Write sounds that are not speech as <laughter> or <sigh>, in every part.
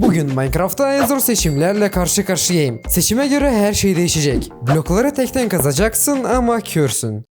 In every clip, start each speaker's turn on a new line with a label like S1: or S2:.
S1: Bugün Minecraft'ta en zor seçimlerle karşı karşıyayım. Seçime göre her şey değişecek. Blokları tekten kazacaksın ama körsün.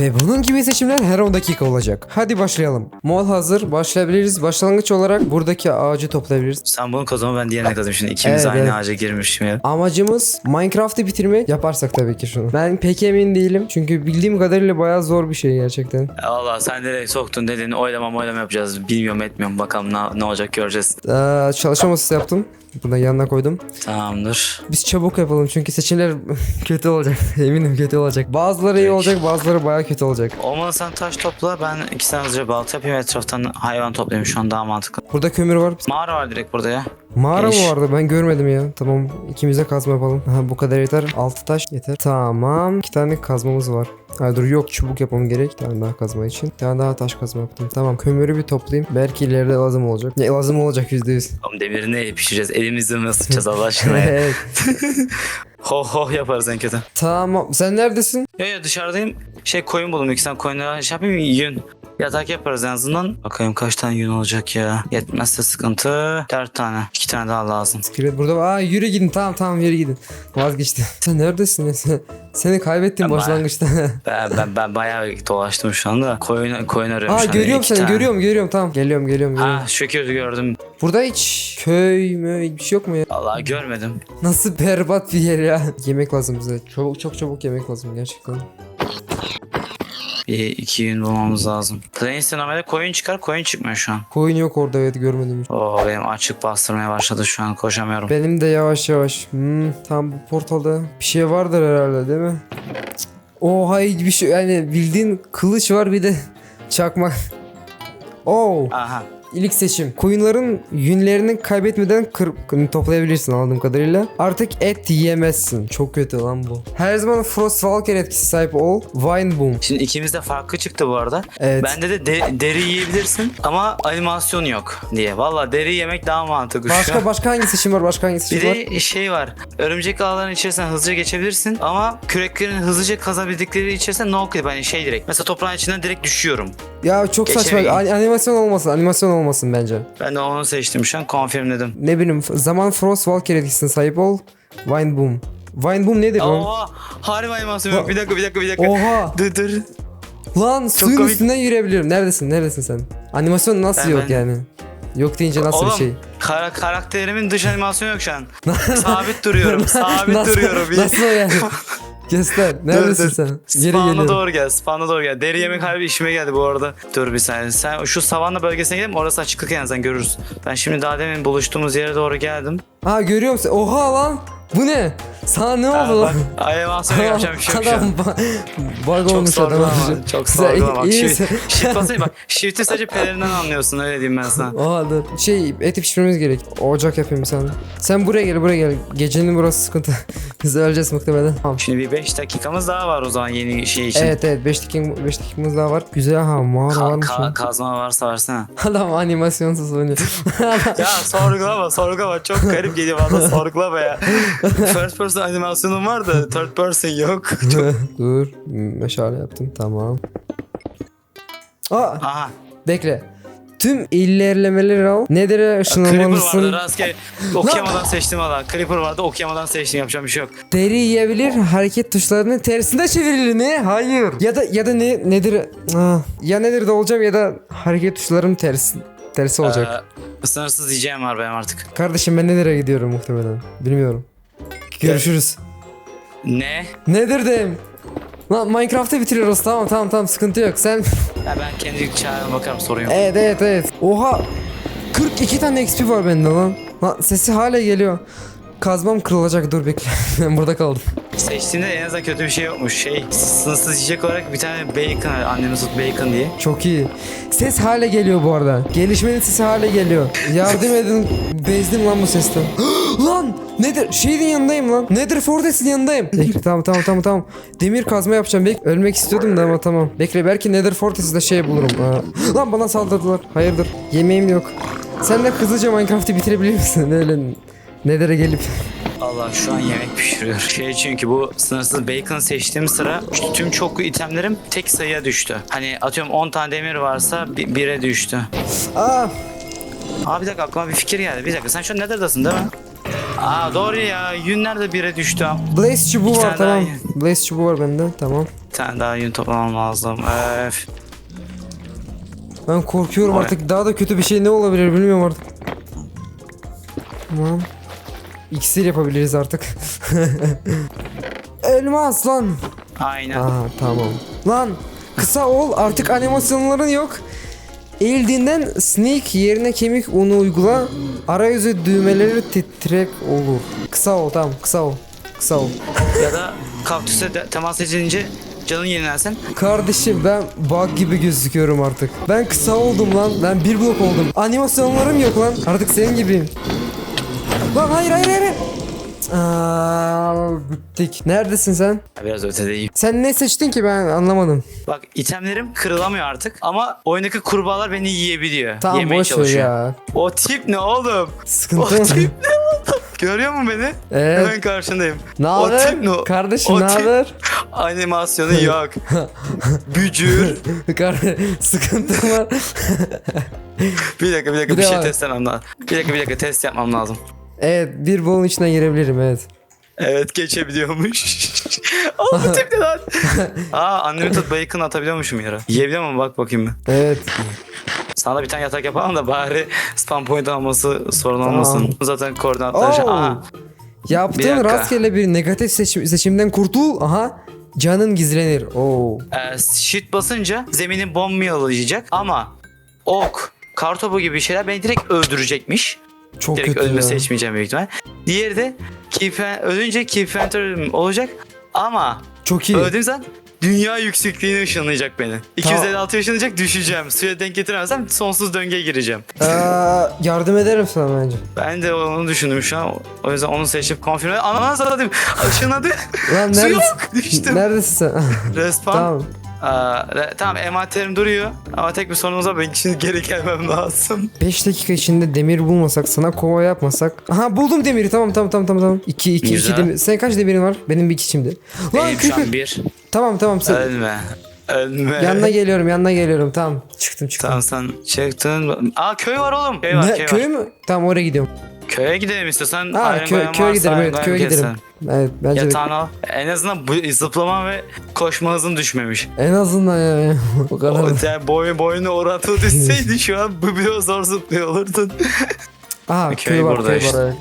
S1: Ve bunun gibi seçimler her 10 dakika olacak. Hadi başlayalım. Mol hazır. Başlayabiliriz. Başlangıç olarak buradaki ağacı toplayabiliriz.
S2: Sen bunu kazanma ben diğerine kazayım şimdi. İkimiz
S1: Evet,
S2: aynı
S1: evet.
S2: ağaca girmişim ya.
S1: Amacımız Minecraft'ı bitirmek. Yaparsak tabii ki şunu. Ben pek emin değilim. Çünkü bildiğim kadarıyla bayağı zor bir şey gerçekten.
S2: Allah sen nereye soktun dedin oylama oylama yapacağız. Bilmiyorum etmiyorum bakalım ne, ne olacak göreceğiz.
S1: Ee, çalışma masası yaptım. Bunu yanına koydum.
S2: Tamamdır.
S1: Biz çabuk yapalım çünkü seçimler <laughs> kötü olacak. <laughs> Eminim kötü olacak. Bazıları iyi
S2: Peki.
S1: olacak, bazıları bayağı kötü olacak.
S2: Olmadı sen taş topla ben iki tane hızlıca balta yapayım etraftan hayvan toplayayım şu an daha mantıklı.
S1: Burada kömür var.
S2: Mağara var direkt burada ya.
S1: Mağara mı
S2: Geniş.
S1: vardı? Ben görmedim ya. Tamam. ikimize kazma yapalım. Aha, bu kadar yeter. Altı taş yeter. Tamam. İki tane kazmamız var. Hayır dur yok çubuk yapmam gerek. Bir tane daha kazma için. Bir tane daha taş kazma yaptım. Tamam kömürü bir toplayayım. Belki ileride lazım olacak. Ne lazım olacak yüzde yüz.
S2: Oğlum demirini pişireceğiz elimizle mi ısıtacağız <laughs> Allah aşkına ya.
S1: Evet. <laughs>
S2: Ho ho yaparız en kötü.
S1: tamam. Sen neredesin?
S2: Ya ya dışarıdayım. Şey koyun buldum iki tane koyunlara şey yapayım mı? yün. Yatak yaparız en azından. Bakayım kaç tane yün olacak ya. Yetmezse sıkıntı. Dört tane. İki tane daha lazım.
S1: Skret burada. Aa yürü gidin. Tamam tamam yürü gidin. Vazgeçtim. <laughs> Sen neredesin? ya? <laughs> Sen- Seni kaybettim
S2: Ama-
S1: başlangıçta. <laughs>
S2: Ben, ben, ben bayağı dolaştım şu anda. Koyun, koyun arıyorum
S1: Aa
S2: şu anda.
S1: görüyorum
S2: iki
S1: seni
S2: tane.
S1: görüyorum görüyorum tamam. Geliyorum geliyorum geliyorum.
S2: Ha şükür gördüm.
S1: Burada hiç köy mü bir şey yok mu ya?
S2: Allah görmedim.
S1: Nasıl berbat bir yer ya. Yemek lazım bize. Çabuk çok çabuk yemek lazım gerçekten.
S2: Bir iki yün bulmamız lazım. Plains normalde koyun çıkar koyun çıkmıyor şu an.
S1: Koyun yok orada evet görmedim.
S2: Oo benim açık bastırmaya başladı şu an koşamıyorum.
S1: Benim de yavaş yavaş. Hmm, tam bu portalda bir şey vardır herhalde değil mi? Oha hiçbir şey yani bildiğin kılıç var bir de çakmak. <laughs> Oo.
S2: Aha.
S1: İlk seçim. Koyunların yünlerini kaybetmeden kır, toplayabilirsin anladığım kadarıyla. Artık et yiyemezsin. Çok kötü lan bu. Her zaman Frostwalker etkisi sahip ol. Vine Boom.
S2: Şimdi ikimiz de farklı çıktı bu arada.
S1: Evet.
S2: Bende de, de- deri yiyebilirsin ama animasyon yok diye. Valla deri yemek daha mantıklı
S1: Başka başka hangi seçim var? Başka hangi
S2: Bir
S1: seçim var?
S2: de şey var. Örümcek ağlarının içerisinden hızlıca geçebilirsin ama küreklerin hızlıca kazabildikleri içerisinde no clip hani şey direkt. Mesela toprağın içinden direkt düşüyorum.
S1: Ya çok saçma.
S2: Geçemeyin.
S1: An- animasyon olmasın. Animasyon olmasın bence.
S2: Ben de onu seçtim şu an confirmledim.
S1: Ne bileyim zaman Frostwalker etkisine sahip ol. Vine Boom. Vine Boom nedir lan?
S2: Oha harbi animasyon yok. Bir dakika bir dakika bir dakika.
S1: Oha!
S2: Dur dur.
S1: Lan suyun
S2: komik.
S1: üstünden yürüyebiliyorum. Neredesin? Neredesin sen? Animasyon nasıl
S2: Ben-
S1: yok
S2: ben-
S1: yani? Yok deyince nasıl
S2: Oğlum
S1: bir şey?
S2: kara- karakterimin dış animasyonu yok şu an. <laughs> Sabit duruyorum. <laughs> Sabit
S1: Nasıl-
S2: duruyorum. Bir-
S1: Nasıl o yani? <laughs> Göster. Neredesin
S2: dur.
S1: sen? Geri
S2: Spawn'a doğru gel. Spawn'a doğru gel. Deri yemek harbi işime geldi bu arada. Dur bir saniye. Sen şu savanna bölgesine gidelim. Orası açıklık yani sen görürsün. Ben şimdi daha demin buluştuğumuz yere doğru geldim.
S1: Ha görüyor musun? Oha lan! Bu ne? Sana ne oldu lan?
S2: animasyon yapacağım bir şey yok şu an.
S1: bug
S2: Çok
S1: olmuş adam.
S2: sorgulama. Çok
S1: Sen
S2: sorgulama. Bak,
S1: iyi
S2: shift,
S1: misin?
S2: shift <laughs> basayım bak. Shift'i sadece pelerinden anlıyorsun öyle diyeyim ben sana.
S1: Oha dur. Şey eti pişirmemiz gerek. Ocak yapayım sen. Sen buraya gel buraya gel. Gecenin burası sıkıntı. <laughs> Biz öleceğiz muhtemelen. Tamam.
S2: Şimdi bir 5 dakikamız daha var o zaman yeni şey için.
S1: Evet evet 5 dakika 5 dakikamız daha var. Güzel ha mağara
S2: Ka-
S1: varmış.
S2: ka-
S1: lan.
S2: kazma varsa versene. <laughs>
S1: Adam animasyonsuz oynuyor.
S2: ya sorgulama sorgulama çok garip geliyor bana sorgulama ya. <laughs> First person animasyonum var da third person yok. <laughs> Çok...
S1: Dur. Meşale yaptım. Tamam. Aa
S2: Aha.
S1: bekle. Tüm ilerlemeleri al. Nedir'e
S2: Creeper vardı rastgele okuyamadan seçtim valla. Creeper vardı okuyamadan seçtim yapacağım bir şey yok.
S1: Deri yiyebilir. Hareket tuşlarını tersine çevirilir. Ne? Hayır. Ya da ya da ne nedir? Ah, ya nedir de olacağım ya da hareket tuşlarım tersi tersi olacak.
S2: Ee, sınırsız diyeceğim var benim artık.
S1: Kardeşim ben nedir'e gidiyorum muhtemelen. Bilmiyorum. Görüşürüz.
S2: Ne?
S1: Nedir deyim? Lan Minecraft'ı bitiriyoruz tamam tamam tamam. Sıkıntı yok. Sen
S2: Ya ben kendi çağrıma bakarım sorun yok.
S1: Evet evet evet. Oha! 42 tane XP var bende lan. Lan sesi hala geliyor. Kazmam kırılacak. Dur bekle. <laughs> Ben burada kaldım
S2: Seçtiğimde en azından kötü bir şey yokmuş. Şey sınırsız yiyecek olarak bir tane bacon var. Annemiz tut bacon diye.
S1: Çok iyi. Ses hala geliyor bu arada. Gelişmenin sesi hala geliyor. Yardım edin. Bezdim lan bu sesten. <gasps> Lan! Nedir? Şeyin yanındayım lan. Nedir? Fortress'in yanındayım. Bekle tamam tamam tamam tamam. Demir kazma yapacağım. Bek ölmek istiyordum da ama tamam. Bekle belki Nether Fortress'de şey bulurum. Aa. <gasps> Lan bana saldırdılar. Hayırdır? Yemeğim yok. Sen de hızlıca Minecraft'ı bitirebilir misin? <laughs> Öyle Nether'e gelip
S2: Allah şu an yemek pişiriyor. Şey çünkü bu sınırsız bacon seçtiğim sıra tüm çoklu itemlerim tek sayıya düştü. Hani atıyorum 10 tane demir varsa 1'e düştü.
S1: Aa
S2: Aa bir dakika aklıma bir fikir geldi. Bir dakika sen şu an Nether'dasın değil mi? Aa doğru ya. Yün nerede bire düştü?
S1: Blaze çubuğu
S2: İki
S1: var
S2: tane
S1: tamam. Blaze çubuğu var bende tamam.
S2: Bir tane daha yün toplamam lazım. Öf.
S1: Ben korkuyorum
S2: Oraya.
S1: artık daha da kötü bir şey ne olabilir bilmiyorum artık. Tamam. İksir yapabiliriz artık. <laughs> Elmas lan.
S2: Aynen.
S1: Aha tamam. Lan kısa ol artık animasyonların yok. Eğildiğinden sneak yerine kemik unu uygula. Arayüzü düğmeleri titrek olur. Kısa ol tamam kısa ol. Kısa ol.
S2: Ya da kaktüse de- temas edilince canın yenilensin.
S1: Kardeşim ben bug gibi gözüküyorum artık. Ben kısa oldum lan. Ben bir blok oldum. Animasyonlarım yok lan. Artık senin gibiyim. Lan hayır hayır hayır. Aa, bittik. Neredesin sen?
S2: Biraz ötedeyim.
S1: Sen ne seçtin ki ben anlamadım.
S2: Bak itemlerim kırılamıyor artık ama oyundaki kurbağalar beni yiyebiliyor.
S1: Tamam
S2: Yemeye
S1: boş ver
S2: çalışıyor.
S1: ya.
S2: O tip ne oğlum? O
S1: Sıkıntı
S2: tip ne oğlum? Görüyor musun beni?
S1: Evet.
S2: Hemen karşındayım.
S1: Ne
S2: O
S1: haber?
S2: tip ne?
S1: Kardeşim
S2: O
S1: ne
S2: tip-
S1: haber? <laughs>
S2: Animasyonu yok. <laughs> Bücür.
S1: Kar- Sıkıntı var.
S2: Bir dakika bir dakika
S1: Bir
S2: bir,
S1: de
S2: şey
S1: var.
S2: test etmem lazım. Bir dakika bir dakika test yapmam lazım.
S1: Evet bir bolun içine girebilirim evet.
S2: Evet geçebiliyormuş. <laughs> Tip ne lan? <laughs> Aa unlimited bacon atabiliyormuşum yere. Yiyebiliyor muyum bak bakayım mı?
S1: Evet.
S2: Sana da bir tane yatak yapalım da bari spam point alması sorun
S1: Tamam.
S2: olmasın. Zaten koordinatlar. şey-
S1: Oo.
S2: Bir
S1: Yaptığın
S2: dakika.
S1: rastgele bir negatif seçim, seçimden kurtul. Aha. Canın gizlenir. Oo.
S2: Ee, shift basınca zemini bomb yalayacak ama ok, kartopu gibi şeyler beni direkt öldürecekmiş.
S1: Çok
S2: direkt
S1: kötü
S2: ölümü
S1: ya.
S2: seçmeyeceğim büyük ihtimal. Diğeri de keep, ölünce keep enter olacak ama
S1: Çok iyi.
S2: öldüğüm zaman dünya yüksekliğine ışınlayacak beni. 256 ışınlayacak düşeceğim. Suya denk getiremezsem sonsuz döngüye gireceğim.
S1: Ee, yardım ederim sana bence.
S2: Ben de onu düşündüm şu an. O yüzden onu seçip konfirme. Ananı satayım. Işınladı.
S1: Lan <laughs>
S2: Su
S1: neredesin?
S2: yok. Düştüm.
S1: Neredesin sen?
S2: Respawn.
S1: tamam.
S2: Aa, re- tamam envanterim duruyor. Ama tek bir sorunumuz var. Ben şimdi geri gelmem lazım. <laughs>
S1: 5 dakika içinde demir bulmasak, sana kova yapmasak. Aha buldum demiri. Tamam tamam tamam tamam tamam. 2 2 2
S2: Güzel.
S1: demir. Sen kaç demirin var? Benim bir iki şimdi. Lan
S2: Benim şu an bir.
S1: Tamam tamam sen.
S2: Ölme. Ölme.
S1: Yanına geliyorum, yanına geliyorum. Tamam. Çıktım çıktım.
S2: Tamam sen çıktın. Aa köy var oğlum. Köy var
S1: Ne,
S2: köy,
S1: köy
S2: var.
S1: mü? Tamam oraya gidiyorum.
S2: Köye gidelim istiyorsan.
S1: Ha
S2: Iron
S1: köy,
S2: Golem
S1: köye
S2: varsa
S1: giderim
S2: Iron
S1: evet
S2: Golem
S1: köye giderim.
S2: keselim.
S1: Evet bence de.
S2: Yatağını al. En azından bu zıplama ve koşma hızın düşmemiş.
S1: En azından ya. <laughs> o kadar.
S2: O, yani boyun boyunu orantılı <laughs> düşseydi şu an bu biraz zor zıplıyor olurdun.
S1: Aha
S2: Köy
S1: köy var
S2: burada
S1: köy
S2: işte.
S1: var evet.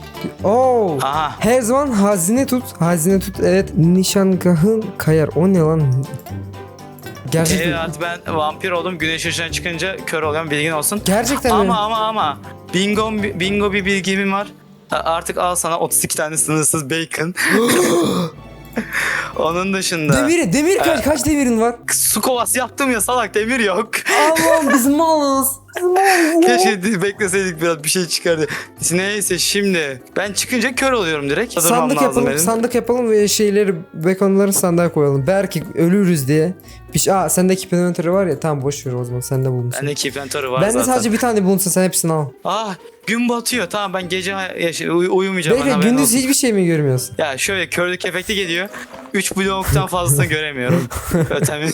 S1: Oo.
S2: Aha.
S1: Her zaman hazine tut. Hazine tut. Evet. Nişangahın kayar. O ne lan? Gerçekten.
S2: Evet ben vampir oldum. Güneş ışığına çıkınca kör oluyorum bilgin olsun.
S1: Gerçekten
S2: Ama
S1: mi?
S2: ama ama bingo bingo bir bilgim var. Artık al sana 32 tane sınırsız bacon. <laughs> Onun dışında
S1: Demiri, demir kaç, kaç demirin var?
S2: su kovası yaptım ya salak demir yok.
S1: Aman biz <laughs> malız.
S2: Keşke bekleseydik biraz bir şey çıkardı. Neyse şimdi ben çıkınca kör oluyorum direkt. Hazırlamam
S1: Sandık
S2: lazım
S1: yapalım,
S2: benim.
S1: sandık yapalım ve şeyleri, bekonları sandığa koyalım. Belki ölürüz diye. Şey, aa sende inventory var ya tamam boş ver o zaman sende bulunsun.
S2: Bende inventory var
S1: Bende
S2: zaten.
S1: sadece bir tane bulunsun sen hepsini al.
S2: Ah gün batıyor tamam ben gece uy- uyumayacağım. Haberin
S1: gündüz
S2: olsun.
S1: hiçbir şey mi görmüyorsun?
S2: Ya şöyle körlük efekti geliyor. 3 bloktan fazlasını göremiyorum. <laughs> Ötemi.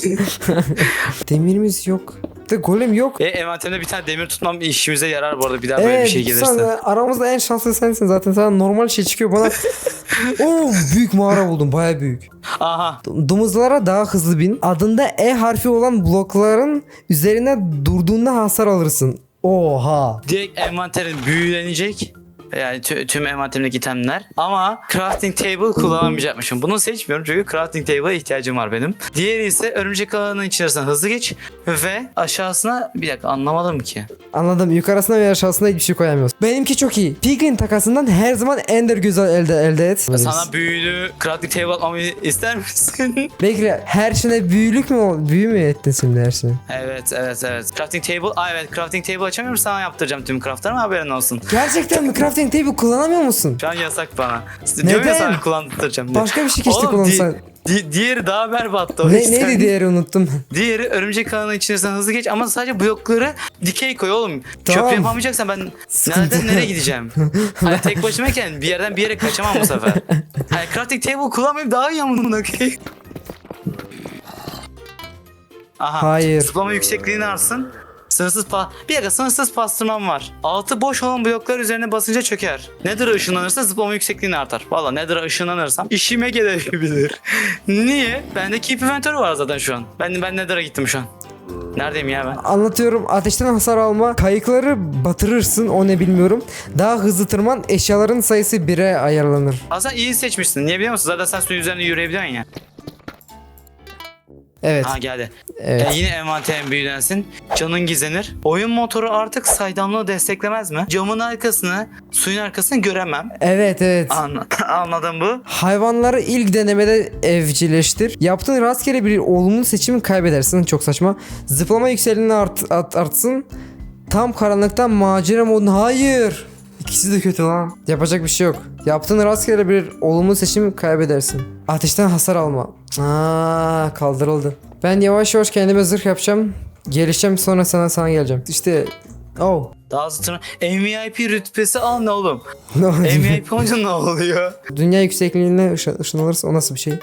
S1: Demirimiz yok. De golem yok.
S2: E, envanterimde bir tane demir tutmam işimize yarar bu arada bir daha böyle
S1: Evet
S2: bir şey gelirse.
S1: sen de aramızda en şanslı sensin zaten. Sana normal şey çıkıyor bana. <laughs> Oo büyük mağara buldum baya büyük.
S2: Aha.
S1: Domuzlara daha hızlı bin. Adında E harfi olan blokların üzerine durduğunda hasar alırsın. Oha.
S2: Direkt envanterin büyülenecek. Yani tü- tüm envanterimdeki itemler. Ama crafting table kullanamayacakmışım. Bunu seçmiyorum çünkü crafting table'a ihtiyacım var benim. Diğeri ise örümcek ağının içerisine hızlı geç. Ve aşağısına bir dakika anlamadım ki.
S1: Anladım. Yukarısına ve aşağısına hiçbir şey koyamıyoruz. Benimki çok iyi. Piglin takasından her zaman ender güzel elde elde et.
S2: Sana büyülü crafting table atmamı ister misin? <laughs>
S1: Bekle her şeyine büyülük mü büyü mü ettin şimdi her şeyi?
S2: evet evet evet. Crafting table. Aa evet crafting table açamıyorum sana yaptıracağım tüm craftlarımı haberin olsun.
S1: Gerçekten mi crafting <laughs> table kullanamıyor musun?
S2: Şu an yasak bana. Diyorum ya
S1: Neden?
S2: sana kullandıracağım diye.
S1: Başka bir şey keşke kullansan.
S2: di- di- diğeri daha berbattı. o
S1: Ne,
S2: yüzden.
S1: neydi diğeri unuttum. <laughs>
S2: Diğeri örümcek ağının içerisinden hızlı geç ama sadece blokları dikey koy oğlum.
S1: Tamam.
S2: Çöp yapamayacaksan ben
S1: Sıkıntı.
S2: nereden nereye gideceğim? <laughs> hani tek başımayken bir yerden bir yere kaçamam bu sefer. <laughs> Hani crafting table kullanmayayım daha iyi amına koyayım. Aha.
S1: Hayır.
S2: Zıplama yüksekliğini artsın. Sınırsız pa bir dakika sınırsız pastırmam var. Altı boş olan bloklar üzerine basınca çöker. Nether'a ışınlanırsa zıplama yüksekliğini artar. Valla Nether'a ışınlanırsam işime gelebilir. <laughs> Niye? Bende Keep Inventory var zaten şu an. Ben, ben Nether'a gittim şu an. Neredeyim ya ben?
S1: Anlatıyorum ateşten hasar alma. Kayıkları batırırsın o ne bilmiyorum. Daha hızlı tırman eşyaların sayısı 1'e ayarlanır.
S2: Aslında iyi seçmişsin. Niye biliyor musun? Zaten sen suyun üzerinde yürüyebiliyorsun ya.
S1: Evet.
S2: Ha geldi.
S1: Evet.
S2: E, yine envanterin büyülensin. Canın gizlenir. Oyun motoru artık saydamlığı desteklemez mi? Camın arkasını, suyun arkasını göremem.
S1: Evet evet.
S2: An <laughs> anladım bu.
S1: Hayvanları ilk denemede evcilleştir. Yaptığın rastgele bir olumlu seçimi kaybedersin. Çok saçma. Zıplama yükselini art, art- artsın. Tam karanlıktan macera modunu. Hayır. İkisi de kötü lan. Yapacak bir şey yok. Yaptığın rastgele bir olumlu seçimi kaybedersin. Ateşten hasar alma. Aa kaldırıldı. Ben yavaş yavaş kendime zırh yapacağım. Gelişeceğim sonra sana sana geleceğim. İşte Oh.
S2: Daha sonra MVP rütbesi al ne oğlum? <laughs>
S1: Ne?
S2: MVP olunca ne oluyor?
S1: Dünya yüksekliğine ışın, ışınlanırsa o nasıl bir şey?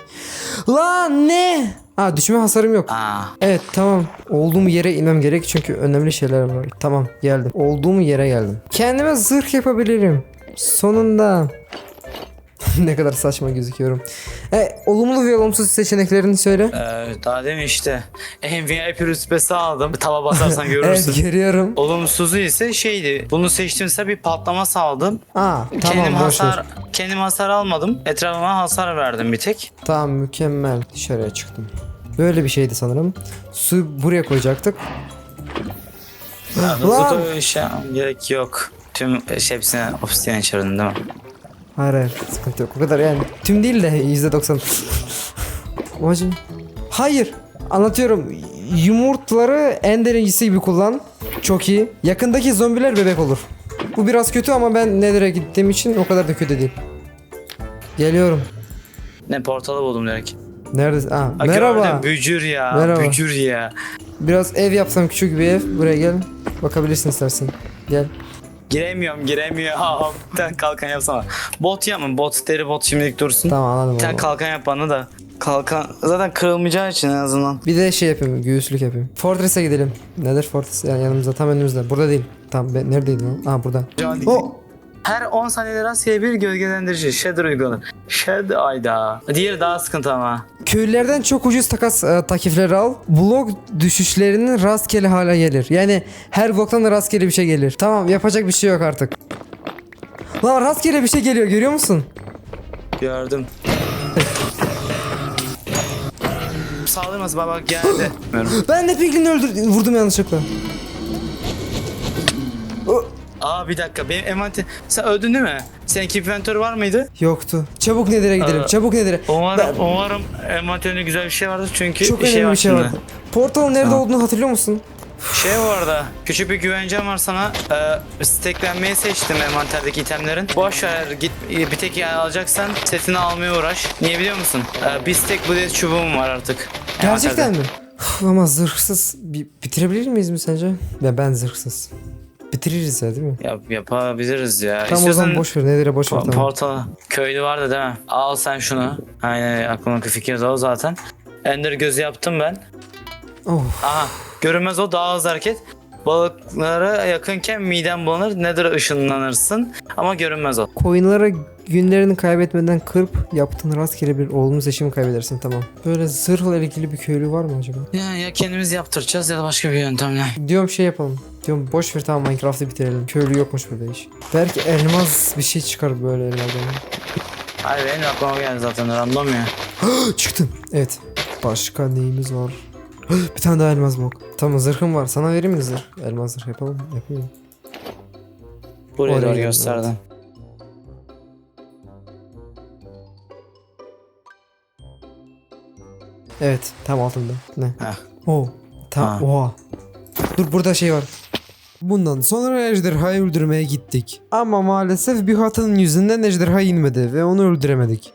S1: Lan ne? Aa düşme hasarım yok.
S2: Aa,
S1: Evet tamam. Olduğum yere inmem gerek çünkü önemli şeyler var. Tamam geldim. Olduğum yere geldim. Kendime zırh yapabilirim. Sonunda. <laughs> ne kadar saçma gözüküyorum. E, olumlu ve olumsuz seçeneklerini söyle.
S2: e, daha demin işte MVP rütbesi aldım. Tava basarsan <laughs>
S1: Evet
S2: görürsün.
S1: görüyorum.
S2: Olumsuzu ise şeydi. Bunu seçtiğimde bir patlama sağladım.
S1: Aa
S2: kendim
S1: tamam ver.
S2: hasar kendim hasar almadım. Etrafıma hasar verdim bir tek.
S1: Tamam mükemmel. Dışarıya çıktım. Böyle bir şeydi sanırım. Su buraya koyacaktık.
S2: Hızlı
S1: Lan!
S2: koyuşa gerek yok. Tüm şey, hepsine ofisten içeridin değil mi?
S1: Hayır hayır sıkıntı yok. O kadar yani tüm değil de yüzde doksan. Babacım. Hayır. Anlatıyorum. Yumurtları en derincisi gibi kullan. Çok iyi. Yakındaki zombiler bebek olur. Bu biraz kötü ama ben Nether'e gittiğim için o kadar da kötü değil. Geliyorum.
S2: Ne portalı buldum direkt.
S1: Neredesin? Aa,
S2: Ha,
S1: merhaba.
S2: gördüm, bücür ya.
S1: Merhaba.
S2: Bücür ya.
S1: Biraz ev yapsam küçük bir ev. Buraya gel. Bakabilirsin istersen. Gel.
S2: Giremiyorum giremiyorum. <laughs> Bir tane kalkan yapsana. Bot yapma. Bot deri bot şimdilik dursun.
S1: Tamam anladım.
S2: Bir tane
S1: anladım.
S2: kalkan yap bana da. Kalkan zaten kırılmayacağı için en azından.
S1: Bir de şey yapayım. Göğüslük yapayım. Fortress'e gidelim. Nedir Fortress? Yani yanımızda tam önümüzde. Burada değil. Tam ben neredeydi lan? Aa burada. O
S2: Her 10 saniyede rastgele bir gölgelendirici shader uygulanır. Shader ayda. Diğeri daha sıkıntı ama.
S1: Köylülerden çok ucuz takas e, takifleri al. Blok düşüşlerinin rastgele hale gelir. Yani her bloktan da rastgele bir şey gelir. Tamam yapacak bir şey yok artık. Lan rastgele bir şey geliyor görüyor musun?
S2: Gördüm. Saldırması baba geldi. <gasps>
S1: Ben de Piglin'i öldür vurdum yanlışlıkla.
S2: Aa bir dakika benim envanter... Sen öldün değil mi? Senin keep inventory var mıydı?
S1: Yoktu. Çabuk Nedir'e gidelim.
S2: Aa,
S1: Çabuk Nedir'e.
S2: Umarım,
S1: Ben-
S2: umarım envanterinde güzel bir şey vardır çünkü
S1: Çok
S2: şey
S1: önemli
S2: var
S1: bir şey var. Portalın nerede
S2: Tamam.
S1: olduğunu hatırlıyor musun?
S2: Şey bu arada küçük bir güvencem var sana. Ee, steklenmeyi seçtim envanterdeki itemlerin. Boş ver git bir tek yer alacaksan setini almaya uğraş. Niye biliyor musun? Ee, bir stek blade çubuğum var artık.
S1: Gerçekten
S2: envanterde.
S1: mi? Uf, ama zırhsız bi- bitirebilir miyiz mi sence? Ya ben zırhsız. Bitiririz ya değil mi?
S2: Yap, yapabiliriz ya.
S1: Tamam o zaman boş ver. Nedir'e boş ver
S2: Po-
S1: tamam.
S2: Portal köylü vardı değil mi? Al sen şunu. Aynen aklımdaki fikir de o zaten. Ender gözü yaptım ben.
S1: Of.
S2: Aha görünmez o daha hızlı hareket. Balıklara yakınken miden bulanır. Nedir ışınlanırsın. Ama görünmez o.
S1: Koyunlara günlerini kaybetmeden kırp yaptığın rastgele bir olumlu seçimi kaybedersin tamam. Böyle zırhla ilgili bir köylü var mı acaba?
S2: Ya, ya kendimiz yaptıracağız ya da başka bir yöntemle.
S1: Diyorum şey yapalım. Diyorum boş ver tamam Minecraft'ı bitirelim. Köylü yokmuş burada hiç. Belki elmas bir şey çıkar böyle ellerden.
S2: Hayır benim aklıma geldi zaten random ya. <gasps>
S1: Çıktım. Evet. Başka neyimiz var? <gasps> bir tane daha elmas blok. Tamam zırhım var. Sana vereyim mi zırh? Elmas zırh yapalım. Yapayım. mı?
S2: Buraya
S1: Oraya
S2: doğru gösterdim.
S1: Evet. Tam altında. Ne?
S2: Heh.
S1: Oo. Tam.
S2: Ha.
S1: Oha. Dur burada şey var. Bundan sonra ejderhayı öldürmeye gittik. Ama maalesef bir hatanın yüzünden ejderha inmedi ve onu öldüremedik.